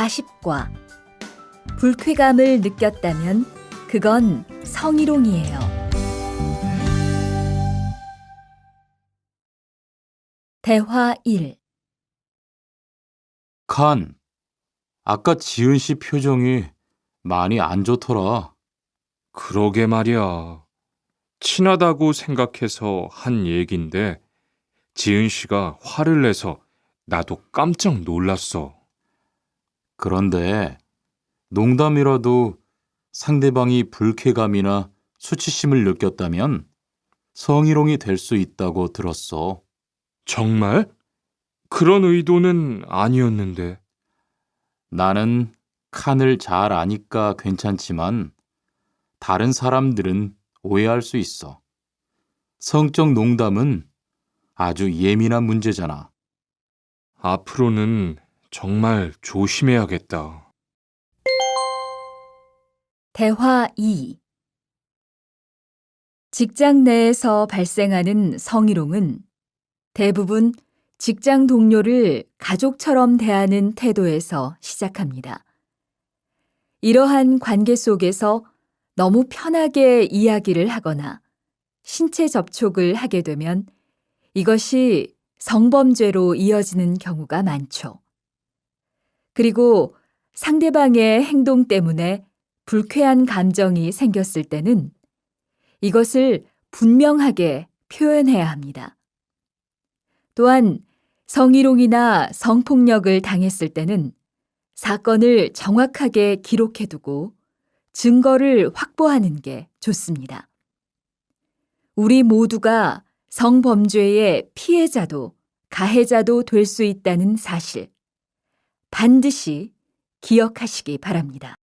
40과 불쾌감을 느꼈다면 그건 성희롱이에요. 대화 1. 칸, 아까 지은 씨 표정이 많이 안 좋더라. 그러게 말이야. 친하다고 생각해서 한 얘긴데 지은 씨가 화를 내서 나도 깜짝 놀랐어. 그런데 농담이라도 상대방이 불쾌감이나 수치심을 느꼈다면 성희롱이 될 수 있다고 들었어. 정말? 그런 의도는 아니었는데. 나는 칸을 잘 아니까 괜찮지만 다른 사람들은 오해할 수 있어. 성적 농담은 아주 예민한 문제잖아. 앞으로는 정말 조심해야겠다. 대화 2. 직장 내에서 발생하는 성희롱은 대부분 직장 동료를 가족처럼 대하는 태도에서 시작합니다. 이러한 관계 속에서 너무 편하게 이야기를 하거나 신체 접촉을 하게 되면 이것이 성범죄로 이어지는 경우가 많죠. 그리고 상대방의 행동 때문에 불쾌한 감정이 생겼을 때는 이것을 분명하게 표현해야 합니다. 또한 성희롱이나 성폭력을 당했을 때는 사건을 정확하게 기록해두고 증거를 확보하는 게 좋습니다. 우리 모두가 성범죄의 피해자도 가해자도 될 수 있다는 사실 반드시 기억하시기 바랍니다.